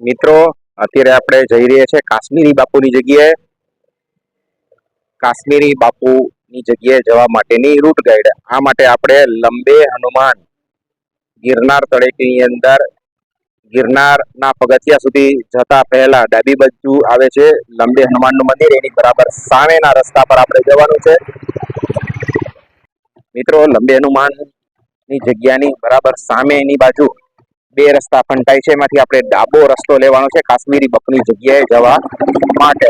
મિત્રો, અત્યારે આપણે જઈ રહ્યા છે કાશ્મીરી બાપુની જગ્યાએ. કાશ્મીરી બાપુની જગ્યાએ જવા માટેની રૂટ ગાઈડ આ માટે આપણે લંબે હનુમાન ગિરનાર તળેટીની અંદર, ગિરનારના પગથિયા સુધી જતા પહેલા ડાબી બાજુ આવે છે લંબે હનુમાનનું મંદિર. એની બરાબર સામેના રસ્તા પર આપણે જવાનું છે. મિત્રો, લંબે હનુમાનની જગ્યાની બરાબર સામેની બાજુ બે રસ્તા ફંટાય છે. એમાંથી આપણે ડાબો રસ્તો લેવાનો છે કાશ્મીરી બાપુની જગ્યાએ જવા માટે.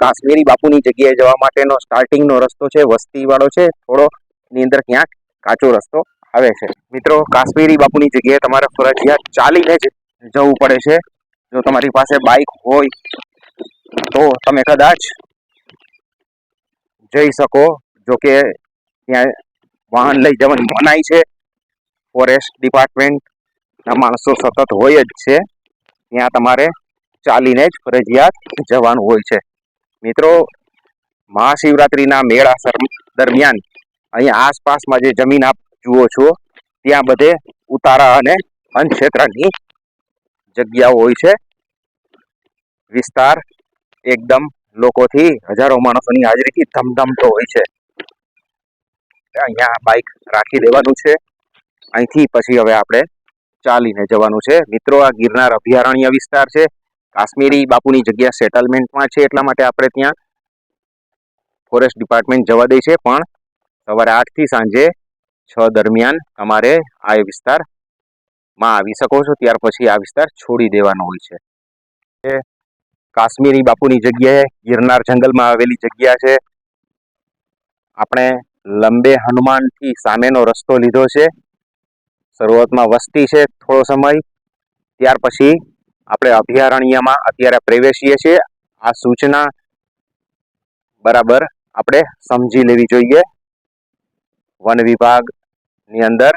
કાશ્મીરી બાપુની જગ્યાએ જવા માટેનો સ્ટાર્ટિંગનો રસ્તો છે, વસ્તીવાળો છે. થોડો એની અંદર ક્યાંક કાચો રસ્તો આવે છે. મિત્રો, કાશ્મીરી બાપુની જગ્યાએ તમારે ફરજિયાત ચાલીને જ જવું પડે છે. જો તમારી પાસે બાઇક હોય તો તમે કદાચ જઈ શકો. જો કે ત્યાં વાહન લઈ જવાની મનાઈ છે. ફોરેસ્ટ ડિપાર્ટમેન્ટના માણસો સતત હોય જ છે. ત્યાં તમારે ચાલીને જ ફરજિયાત જવાનું હોય છે. મિત્રો, મહાશિવરાત્રિના મેળા દરમિયાન અહીંયા આસપાસમાં જે જમીન આપ જુઓ છો, ત્યાં બધે ઉતારા અને અનક્ષેત્રની જગ્યાઓ હોય છે. વિસ્તાર એકદમ લોકોથી હજારો માણસોની હાજરીથી ધમધમતો હોય છે. અહીંયા બાઇક રાખી દેવાનું છે. અહીંથી પછી હવે આપણે ચાલીને જવાનું છે. મિત્રો, આ ગિરનાર અભયારણ્ય વિસ્તાર છે. કાશ્મીરી બાપુની જગ્યા સેટલમેન્ટમાં છે, એટલા માટે આપણે ત્યાં ફોરેસ્ટ ડિપાર્ટમેન્ટ જવા દે છે. પણ સવારે આઠથી સાંજે છ દરમિયાન તમારે આ વિસ્તારમાં આવી શકો છો. ત્યાર પછી આ વિસ્તાર છોડી દેવાનો હોય છે. કાશ્મીરી બાપુની જગ્યાએ ગિરનાર જંગલમાં આવેલી જગ્યા છે. આપણે લંબે હનુમાનથી સામેનો રસ્તો લીધો છે. શરૂઆતમાં વસ્તી છે થોડો સમય. ત્યાર પછી આપણે અભયારણ્યમાં અત્યારે પ્રવેશીએ છીએ. આ સૂચના બરાબર આપણે સમજી લેવી જોઈએ. વન વિભાગની અંદર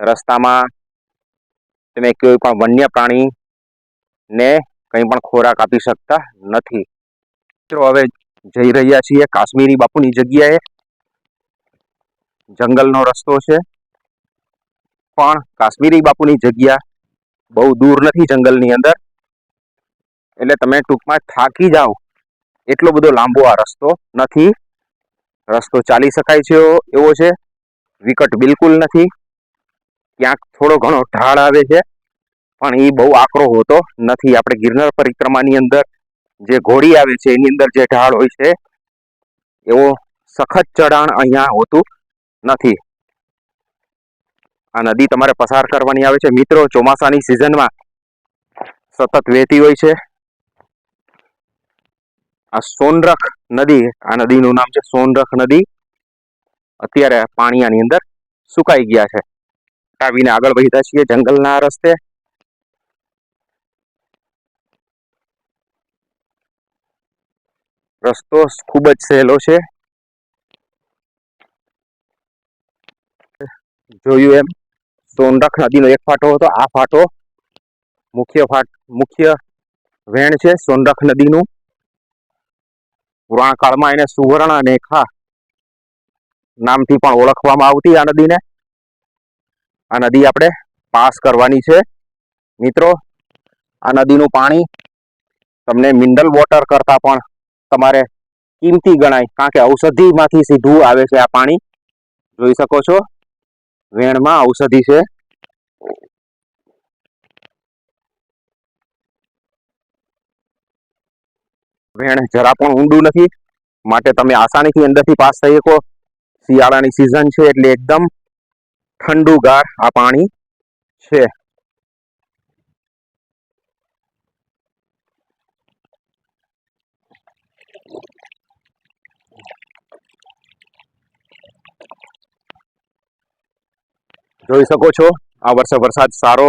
રસ્તામાં તમે કોઈ પણ વન્ય પ્રાણીને કંઈ પણ ખોરાક આપી શકતા નથી. મિત્રો, હવે જઈ રહ્યા છીએ કાશ્મીરી બાપુની જગ્યાએ. જંગલનો રસ્તો છે. પણ કાશ્મીરી બાપુની જગ્યા બહુ દૂર નથી જંગલની અંદર. એટલે તમે ટૂંકમાં થાકી જાઓ. એટલો બધો લાંબો આ રસ્તો નથી. રસ્તો ચાલી શકાય છે એવો- છે. વિકટ બિલકુલ નથી. ક્યાંક થોડો ઘણો ઢાળ આવે છે. પણ એ બહુ આકરો હોતો નથી. આપણે ગિરનાર પરિક્રમાની અંદર જે ઘોડી આવે છે, એની અંદર જે ઢાળ હોય છે, એવો સખત ચઢાણ અહીંયા હોતું નથી. આ નદી તમારે પસાર કરવાની આવે છે. મિત્રો, ચોમાસાની સિઝનમાં સતત વહેતી હોય છે. આ સોનરખ નદી, આ નદીનું નામ છે સોનરખ નદી. અત્યારે પાણી અંદર સુકાઈ ગયા છે. આવીને આગળ વધ્યા છીએ જંગલના રસ્તે. રસ્તો ખૂબ જ સહેલો છે. જોયું એમ. સોનરખ નદીનો એક ફાટો હતો, આ ફાટો મુખ્ય ફાટ, મુખ્ય વેણ છે સોનરખ નદીનું પુરાણ કાળમાં એને સુવર્ણ રેખા નામથી પણ ઓળખવામાં આવતી આ નદીને. આ નદી આપણે પાસ કરવાની છે. મિત્રો, આ નદીનું પાણી તમને મિનરલ વોટર કરતાં પણ તમારે કિંમતી ગણાય, કારણ કે ઔષધિમાંથી સીધું આવે છે આ પાણી. જોઈ શકો છો. વેણમાં ઔષધિ છે. વેણ જરા પણ ઊંડું નથી. માટે તમે આસાનીથી અંદરથી પાસ થઈ શકો. શિયાળાની સિઝન છે એટલે એકદમ ઠંડુગાર આ પાણી છે. જોઈ શકો છો. આ વર્ષે વરસાદ સારો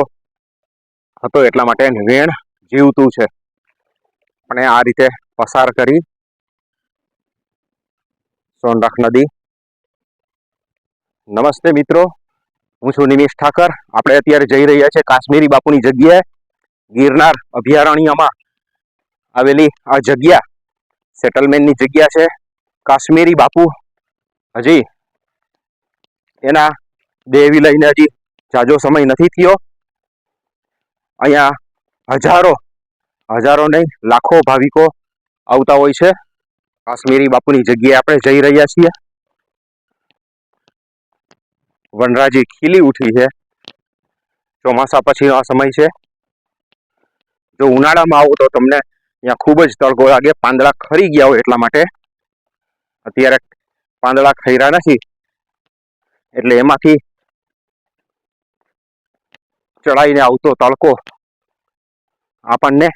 હતો એટલા માટે વેણ જીવતું છે. અને આ રીતે પસાર કરી સોનરખ નદી. નમસ્તે મિત્રો. હું છું નિમેશ ઠાકર. આપણે અત્યારે જઈ રહ્યા છે કાશ્મીરી બાપુની જગ્યાએ. ગિરનાર અભયારણ્યમાં આવેલી આ જગ્યા સેટલમેન્ટની જગ્યા છે. કાશ્મીરી બાપુ હજી એના દેવી લઈને હજી જાજો સમય નથી થયો. અહીંયા હજારો હજારો નહીં, લાખો ભાવિકો આવતા હોય છે. કાશ્મીરી બાપુની જગ્યાએ આપણે જઈ રહ્યા છીએ. વનરાજી ખીલી ઉઠી છે. ચોમાસા પછીનો આ સમય છે. જો ઉનાળામાં આવો તો તમને અહીંયા ખૂબ જ તડકો લાગે. પાંદડા ખરી ગયા હોય એટલા માટે. અત્યારે પાંદડા ખર્યા નથી. એટલે એમાંથી ચડાઈને આવતો તડકો. આપણને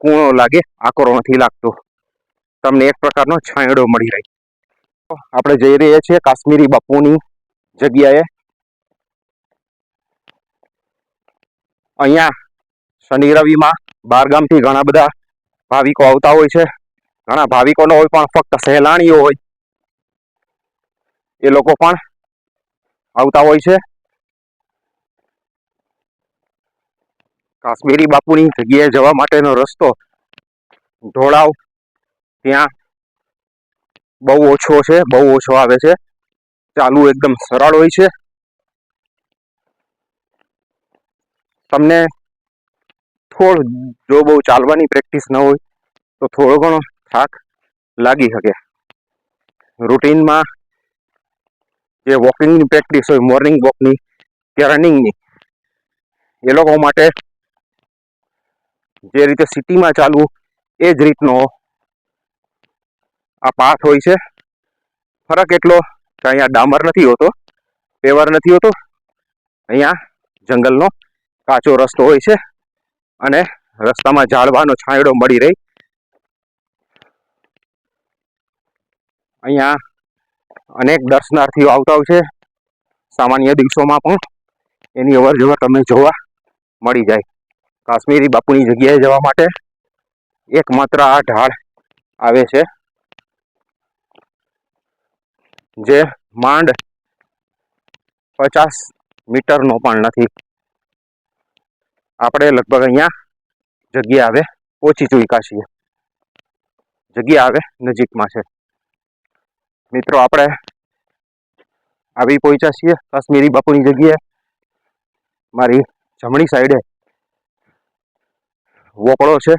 કૂણો લાગે આકરો નથી લાગતો. તમને એક પ્રકારનો છાંયડો મળી રહે. આપણે જઈ રહ્યા છીએ કાશ્મીરી બાપુની જગ્યાએ. અહીંયા શનિ રવિમાં બહારગામથી ઘણા બધા ભાવિકો આવતા હોય છે. ઘણા ભાવિકો ન હોય, પણ ફક્ત સહેલાણીઓ હોય. એ લોકો પણ આવતા હોય છે. કાશ્મીરી બાપુની જગ્યાએ જવા માટેનો રસ્તો. ઢોળાવ, ત્યાં બહુ ઓછો છે, બહુ ઓછો આવે છે. ચાલુ એકદમ સરળ હોય છે. તમને થોડું, જો બહુ ચાલવાની પ્રેક્ટિસ ન હોય, તો થોડો ઘણો થાક લાગી શકે. રૂટીનમાં જે વોકિંગની પ્રેક્ટિસ હોય મોર્નિંગ વોકની કે રનિંગની એ લોકો માટે જે રીતે સિટીમાં ચાલવું, એ જ રીતનો આ પાથ હોય છે. ફરક એટલો કે અહીંયા ડામર નથી હોતો, પેવર નથી હોતો. અહીંયા જંગલનો કાચો રસ્તો હોય છે અને રસ્તામાં ઝાડવાનો છાંયડો મળી રહી. અહીંયા અનેક દર્શનાર્થીઓ આવતા હોય છે. સામાન્ય દિવસોમાં પણ એની અવર જવર તમને જોવા મળી જાય. કાશ્મીરી બાપુની જગ્યાએ જવા માટે એકમાત્ર આ ઢાળ આવે છે, જે માંડ પચાસ મીટરનો પણ નથી. આપણે લગભગ અહીંયા જગ્યા આવે, ઓછી ચૂક્યા છીએ જગ્યા આવે, નજીકમાં છે. મિત્રો, આપણે આવી પહોંચ્યા છીએ કાશ્મીરી બાપુની જગ્યાએ. મારી જમણી સાઈડે વોકળો છે.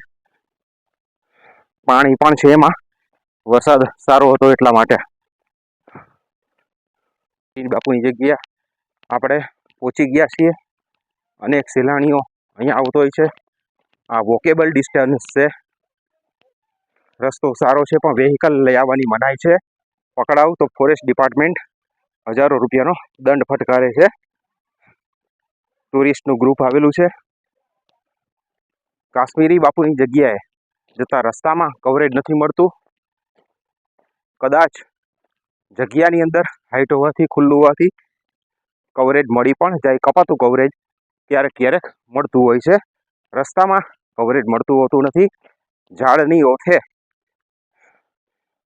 પાણી પણ છે એમાં. વરસાદ સારો હતો એટલા માટે. બાપુની જગ્યા આપણે પહોંચી ગયા છીએ અનેક સહેલાણીઓ અહીંયા આવતો હોય છે. આ વોકેબલ ડિસ્ટન્સ છે. રસ્તો સારો છે પણ વેહિકલ લઈ આવવાની મનાઈ છે. પકડાવ તો ફોરેસ્ટ ડિપાર્ટમેન્ટ હજારો રૂપિયાનો દંડ ફટકારે છે. ટુરિસ્ટનું ગ્રુપ આવેલું છે. કાશ્મીરી બાપુની જગ્યાએ જતા રસ્તામાં કવરેજ નથી મળતું. કદાચ જગ્યાની અંદર હાઈટ હોવાથી, ખુલ્લું હોવાથી કવરેજ મળી પણ જાય, કપાતું કવરેજ ક્યારેક ક્યારેક મળતું હોય છે. રસ્તામાં કવરેજ મળતું હોતું નથી. ઝાડની ઓથે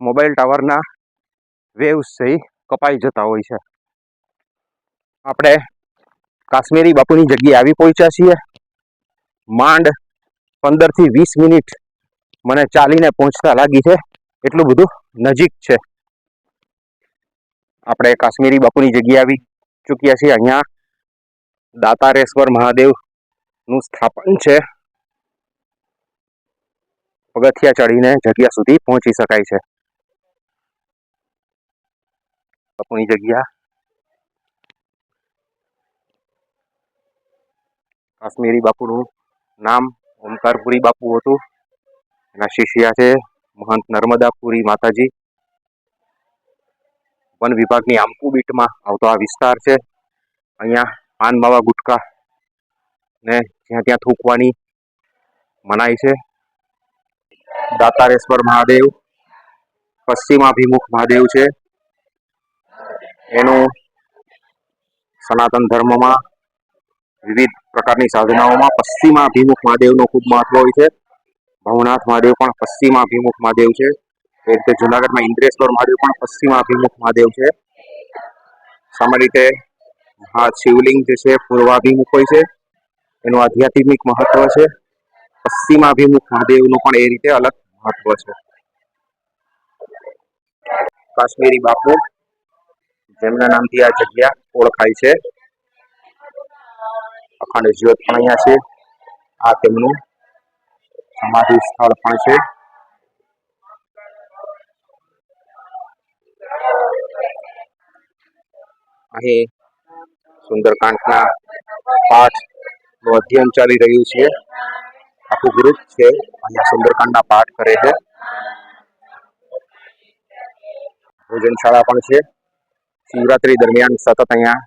મોબાઈલ ટાવરના વેવ્સ છે કપાઈ જતા હોય છે. આપણે કાશ્મીરી બાપુની જગ્યાએ આવી પહોંચ્યા છીએ. માંડ પંદરથી વીસ મિનિટ મને ચાલીને પહોંચતા લાગી છે. એટલું બધું નજીક છે. આપણે કાશ્મીરી બાપુની જગ્યા આવી ચૂક્યા છીએ. અહીંયા દાતારેશ્વર મહાદેવનું સ્થાપન છે. પગથિયા ચડીને જગ્યા સુધી પહોંચી શકાય છે. બાપુની જગ્યા. કાશ્મીરી બાપુનું નામ ઓમકારપુરી બાપુ હતું. એના શિષ્યા છે મહંત નર્મદાપુરી માતાજી. વન વિભાગની આમકુ બીટમાં આવતો આ વિસ્તાર છે. અહીંયા પાન માવા ગુટકા ને જ્યાં ત્યાં થૂકવાની મનાઈ છે. દાતારેશ્વર મહાદેવ, પશ્ચિમાભિમુખ મહાદેવ છે. એનું સનાતન ધર્મમાં વિવિધ પ્રકારની સાધનાઓમાં પશ્ચિમાભિમુખ મહાદેવનું ખૂબ મહત્વ હોય છે. ભવનાથ મહાદેવ પણ પશ્ચિમાભિમુખ મહાદેવ છે. એ રીતે જુનાગઢમાં ઇન્દ્રેશ્વર મહાદેવ પણ પશ્ચિમાભિમુખ મહાદેવ છે. સામાન્ય રીતે હા શિવલિંગ જે છે, પૂર્વાભિમુખ હોય છે. એનું આધ્યાત્મિક મહત્વ છે. પશ્ચિમાભિમુખ મહાદેવનું પણ એ રીતે અલગ મહત્વ છે. કાશ્મીરી બાપુ, જેમના નામથી આ જગ્યા ઓળખાય છે. અખંડ જ્યોત પણ અહીંયા છે. આ તેમનું સમાધિ સ્થળ પણ છે. અહીં સુંદરકાંડના પાઠનું અધ્યયન ચાલી રહ્યું છે. આખું ગ્રુપ છે. અહીંયા સુંદરકાંડના પાઠ કરે છે. ભોજનશાળા પણ છે. શિવરાત્રી દરમિયાન સતત અહીંયા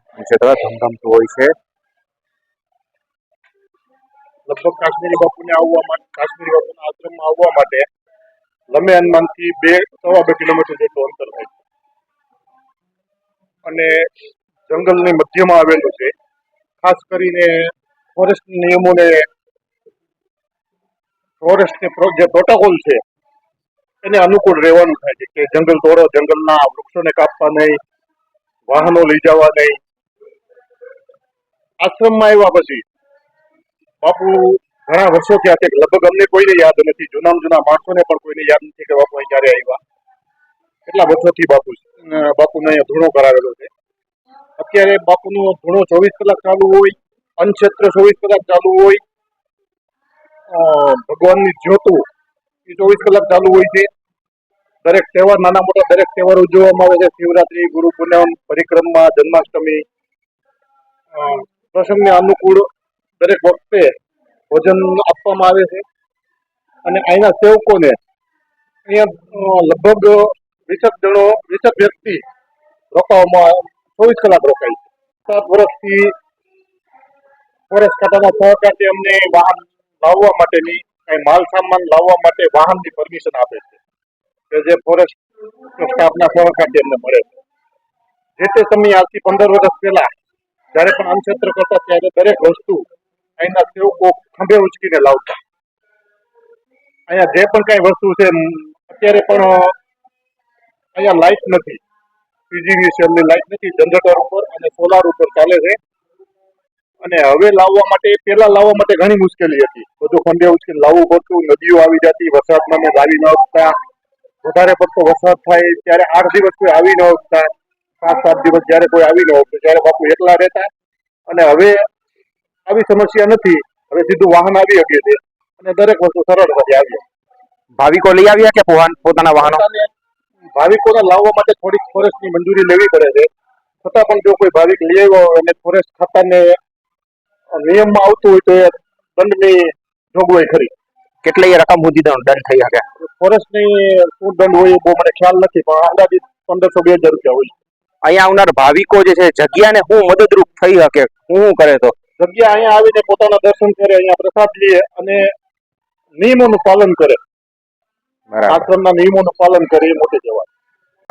ધમધમતું હોય છે. લગભગ કાશ્મીરી બાપુને આવવા માટે, કાશ્મીરી બાપુના આશ્રમમાં આવવા માટે લમે હનુમાનથી બે, સવા બે કિલોમીટર જેટલું અંતર થાય છે. અને જંગલની મધ્યમાં આવેલું છે. ખાસ કરીને ફોરેસ્ટ નિયમોને ફોરેસ્ટ જે પ્રોટોકોલ છે, એને અનુકૂળ રહેવાનું થાય છે કે જંગલ તોડો, જંગલના વૃક્ષોને કાપવા નહીં, વાહનો લઈ જવા નહીં. આશ્રમમાં આવ્યા પછી બાપુ, ઘણા વર્ષો થયા છે. લગભગ અમને કોઈને યાદ નથી. જૂના જૂના માણસોને પણ કોઈને યાદ નથી કે બાપુ ક્યારે આવ્યા. કેટલા વર્ષોથી બાપુ બાપુને ધૂણો કરાવેલો છે. અત્યારે બાપુનો ધૂણો ચોવીસ કલાક ચાલુ હોય, અન્નક્ષેત્ર ચોવીસ કલાક ચાલુ હોય ભગવાનની જ્યોતુ એ ચોવીસ કલાક ચાલુ હોય છે. દરેક તહેવાર, નાના મોટા દરેક તહેવાર ઉજવવામાં આવે છે. શિવરાત્રી, ગુરુ પૂનમ, પરિક્રમા, જન્માષ્ટમી પ્રસંગને અનુકૂળ દરેક વખતે ભોજન આપવામાં આવે છે. અને અહીંના સેવકોને અહીંયા લગભગ વીસક જણો, વીસક વ્યક્તિ રોકાવામાં ચોવીસ કલાક રોકાય છે. સાત વર્ષથી ફોરેસ્ટ ખાતાના સહકારથી અમને વાહન લાવવા માટેની, કઈ માલ સામાન લાવવા માટે વાહનની પરમિશન આપે છે. કે જે ફોરેસ્ટ સ્ટાફના સહકારથી અમને મળે છે. જે તે સમયે આજથી પંદર વર્ષ પહેલા જ્યારે પણ અન્નક્ષેત્ર કરતા ત્યારે દરેક વસ્તુ અહીંના સેવકો ખંભે ઉચકીને લાવતા. અહીંયા જે પણ કઈ વસ્તુ છે અત્યારે પણ અહીંયા લાઇટ નથી. પીજીવી સેલની લાઇટ નથી. જનરેટર ઉપર અને સોલાર ઉપર ચાલે છે. અને હવે લાવવા માટે, પહેલા લાવવા માટે ઘણી મુશ્કેલી હતી. બધું ખંભે ઉચકીને લાવવું પડતું, નદીઓ આવી જતી, વરસાદમાં અમે લાવી ન શકતા વધારે પડતો વરસાદ થાય ત્યારે આઠ દિવસ કોઈ આવી ન શકતા સાત સાત દિવસ જ્યારે કોઈ આવી ન શકતું ત્યારે બાપુ એકલા રહેતા. અને હવે આવી સમસ્યા નથી. હવે સીધું વાહન આવી શકે છે. અને દરેક વસ્તુ સરળતાથી આવી ભાવિકો લઈ આવ્યા કે પોતાના વાહનો? ભાવિકોને લાવવા માટે થોડીક ફોરેસ્ટની મંજૂરી લેવી પડે છે. છતાં પણ જો કોઈ ભાવિક લઈ આવ્યો હોય અને ફોરેસ્ટ ખાતાને નિયમમાં આવતું હોય તો એ દંડની જોગવાઈ ખરી. કેટલી રકમ સુધી દંડ થઈ શકે? ફોરેસ્ટની શું દંડ હોય એ બહુ મને ખ્યાલ નથી પણ અંદાજિત પંદરસો બે હજાર રૂપિયા હોય. અહીંયા આવનાર ભાવિકો જે છે જગ્યાને હું મદદરૂપ થઈ શકે? હું શું કરે તો? જગ્યા અહીંયા આવીને પોતાના દર્શન કરે અહીંયા પ્રસાદ લે અને નિયમોનું પાલન કરે. આશ્રમના નિયમોનું પાલન કરે એ મોટે જવાબ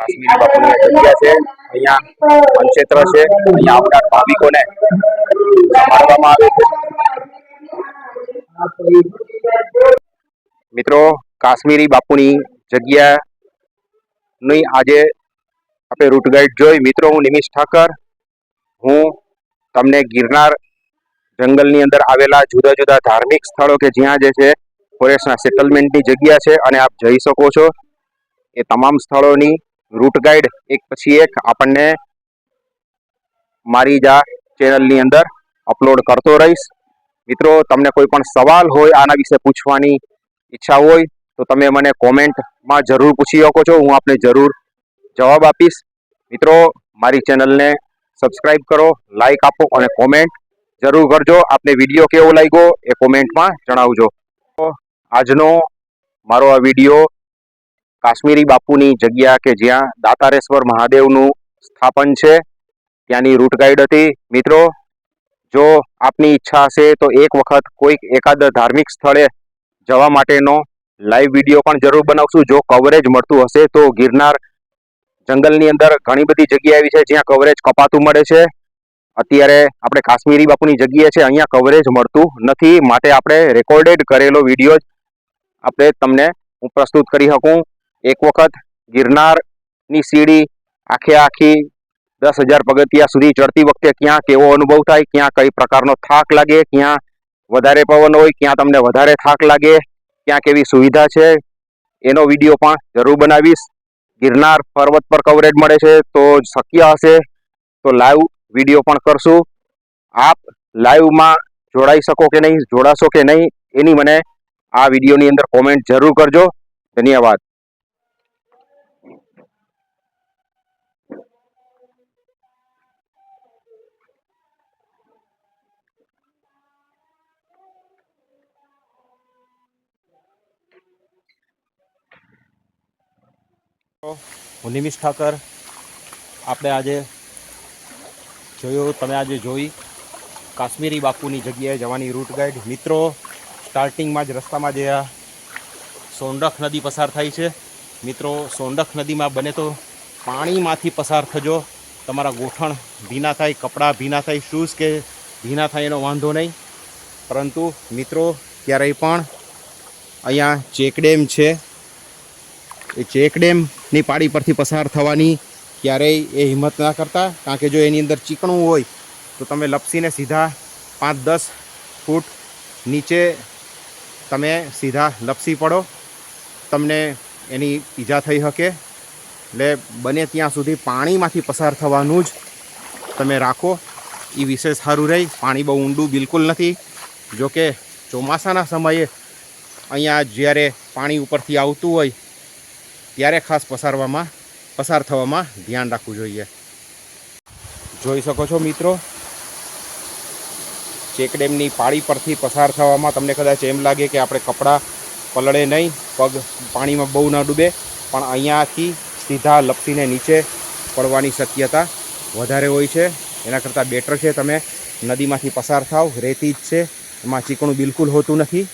કાશ્મીરી બાપુની જગ્યા છે અહીંયા વનક્ષેત્ર છે અહીંયા આવનાર ભાવિકોને સંભાળવામાં આવે છે. મિત્રો કાશ્મીરી બાપુની જગ્યા ની આજે આપણે રૂટ ગાઈડ જોઈ. મિત્રો હું નિમિષ ઠાકર હું તમને ગિરનાર જંગલની અંદર આવેલા જુદા જુદા ધાર્મિક સ્થળો કે જ્યાં જે છે ફોરેસ્ટના સેટલમેન્ટની જગ્યા છે અને આપ જઈ શકો છો. એ તમામ સ્થળોની રૂટ ગાઈડ એક પછી એક આપણને મારી જ આ ચેનલની અંદર અપલોડ કરતો રહીશ. મિત્રો, તમને કોઈ પણ સવાલ હોય, આના વિશે પૂછવાની ઈચ્છા હોય, તો તમે મને કોમેન્ટમાં જરૂર પૂછી શકો છો. હું આપને જરૂર જવાબ આપીશ. મિત્રો, મારી ચેનલને સબસ્ક્રાઈબ કરો લાઈક આપો અને કોમેન્ટ જરૂર કરજો. આપને વીડિયો કેવો લાગ્યો એ કોમેન્ટમાં જણાવજો. આજનો મારો આ વીડિયો કાશ્મીરી બાપુની જગ્યા કે જ્યાં દાતારેશ્વર મહાદેવનું સ્થાપન છે, ત્યાંની રૂટ ગાઈડ હતી. મિત્રો, જો આપની ઈચ્છા હશે તો એક વખત કોઈક એકાદ ધાર્મિક સ્થળે જવા માટેનો લાઈવ વીડિયો પણ જરૂર બનાવશું. જો કવરેજ મળતું હશે તો ગિરનાર જંગલની અંદર ઘણી બધી જગ્યા એવી છે જ્યાં કવરેજ કપાતું મળે છે. અત્યારે આપણે કાશ્મીરી બાપુની જગ્યાએ છે, અહીંયા કવરેજ મળતું નથી. માટે આપણે રેકોર્ડેડ કરેલો વીડિયો જ આપણે તમને હું પ્રસ્તુત કરી શકું. એક વખત ગિરનારની સીડી આખે આખી દસ હજાર પગથિયા સુધી ચડતી વખતે ક્યાં કેવો અનુભવ થાય, ક્યાં કઈ પ્રકારનો થાક લાગે, ક્યાં વધારે પવન હોય, ક્યાં તમને વધારે થાક લાગે, ક્યાં કેવી સુવિધા છે, એનો વીડિયો પણ જરૂર બનાવીશ. ગિરનાર પર્વત પર કવરેજ મળે છે, તો શક્ય હશે તો લાઈવ વીડિયો પણ કરશું. આપ લાઈવમાં જોડાઈ શકો કે નહીં, જોડાશો કે નહીં, એની મને આ વિડીયોની અંદર કોમેન્ટ જરૂર કરજો. ધન્યવાદ. હું નિમિષ ઠાકર. આપણે આજે જોયું, તમે આજે જોઈ કાશ્મીરી બાપુની જગ્યાએ જવાની રૂટ ગાઈડ મિત્રો સ્ટાર્ટિંગમાં જ રસ્તામાં જે આ સોંડખ નદી પસાર થાય છે. મિત્રો, સોંડખ નદીમાં બને તો પાણીમાંથી પસાર થજો. તમારા ગોઠણ ભીના થાય, કપડાં ભીના થાય શૂઝ કે ભીના થાય એનો વાંધો નહીં. પરંતુ, મિત્રો, ક્યારેય પણ અહીંયા ચેકડેમ છે. એ ચેકડેમની પાડી પરથી પસાર થવાની ક્યારેય એ હિંમત ના કરતા, કારણ કે જો એની અંદર ચીકણું હોય, તો તમે લપસીને સીધા પાંચ દસ ફૂટ નીચે તમે સીધા લપસી પડો. તમને એની ઈજા થઈ શકે. એટલે બને ત્યાં સુધી પાણીમાંથી પસાર થવાનું જ તમે રાખો. એ વિશેષ સારું રહી. પાણી બહુ ઊંડું બિલકુલ નથી. જોકે ચોમાસાના સમયે અહીંયા જ્યારે પાણી ઉપરથી આવતું હોય, ત્યારે ખાસ પસારવામાં પસાર થવામાં ધ્યાન રાખવું જોઈએ. જોઈ શકો છો મિત્રો ચેકડેમની પાળી પરથી પસાર થવામાં તમને કદાચ એમ લાગે કે આપણે કપડાં પલળે નહીં, પગ પાણીમાં બહુ ન ડૂબે, પણ અહીંયાથી સીધા લપસીને નીચે પડવાની શક્યતા વધારે હોય છે. એના કરતાં બેટર છે તમે નદીમાંથી પસાર થાવ, રેતી જ છે, એમાં ચીકણું બિલકુલ હોતું નથી.